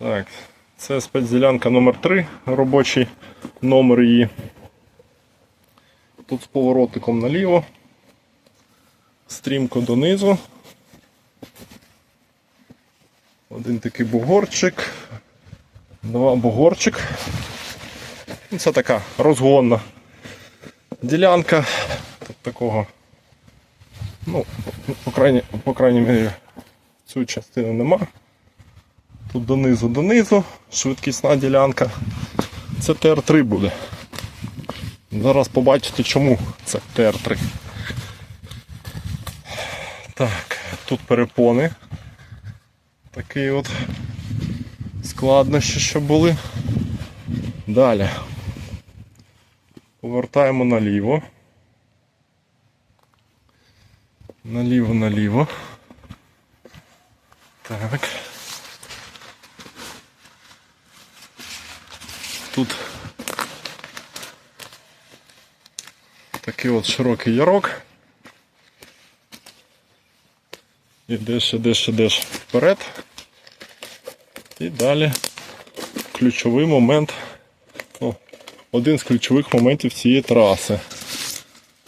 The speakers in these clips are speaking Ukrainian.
Так, це спецділянка номер 3 робочий номер її. Тут з поворотиком наліво. Стрімко донизу. Один такий бугорчик. Два бугорчик. Ну, Це така розгонна ділянка. Тут такого. Ну, по крайній, по крайній мірі, цю частину нема. Тут донизу донизу, швидкісна ділянка. Це ТР3 буде. Зараз побачите, чому це ТР3. Так, тут перепони. Такі от складнощі, що були. Далі. Повертаємо наліво. Наліво, наліво. Так. Тут такий от широкий ярок. Ідеш, ідеш, ідеш вперед. І далі ключовий момент. Ну, один з ключових моментів цієї траси.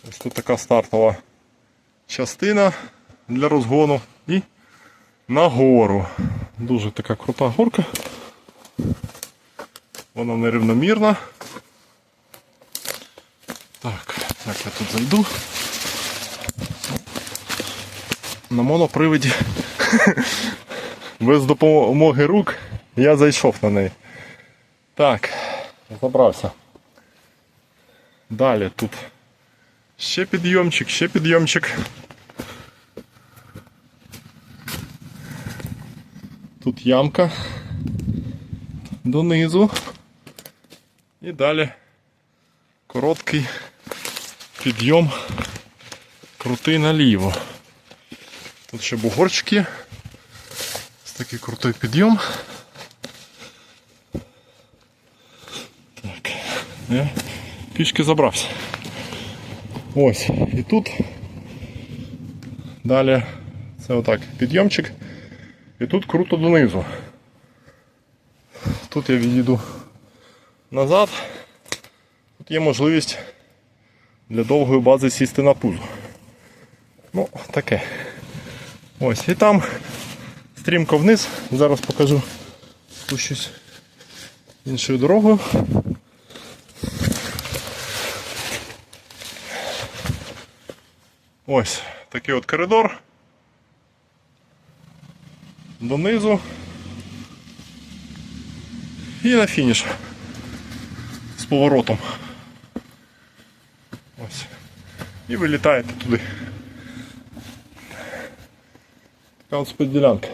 Ось тут така стартова частина для розгону і нагору. Дуже така крута горка. Вона нерівномірна. Так, як я тут зайду. На моноприводі без допомоги рук я зайшов на неї. Так, забрався. Далі тут ще підйомчик, ще підйомчик. Тут ямка донизу. І далі короткий підйом, крутий наліво. Тут ще бугорчик є. Ось такий крутий підйом. Так, я пішки забрався. Ось, і тут далі це отак підйомчик. І тут круто донизу. Тут я відійду назад. Тут є можливість для довгої бази сісти на пузо. Ну, таке. Ось, і там стрімко вниз. Зараз покажу спущусь іншою дорогою. Ось такий от коридор. Донизу. І на фініш. Поворотом. Ось. І вилітаєте туди. Така от спецділянка.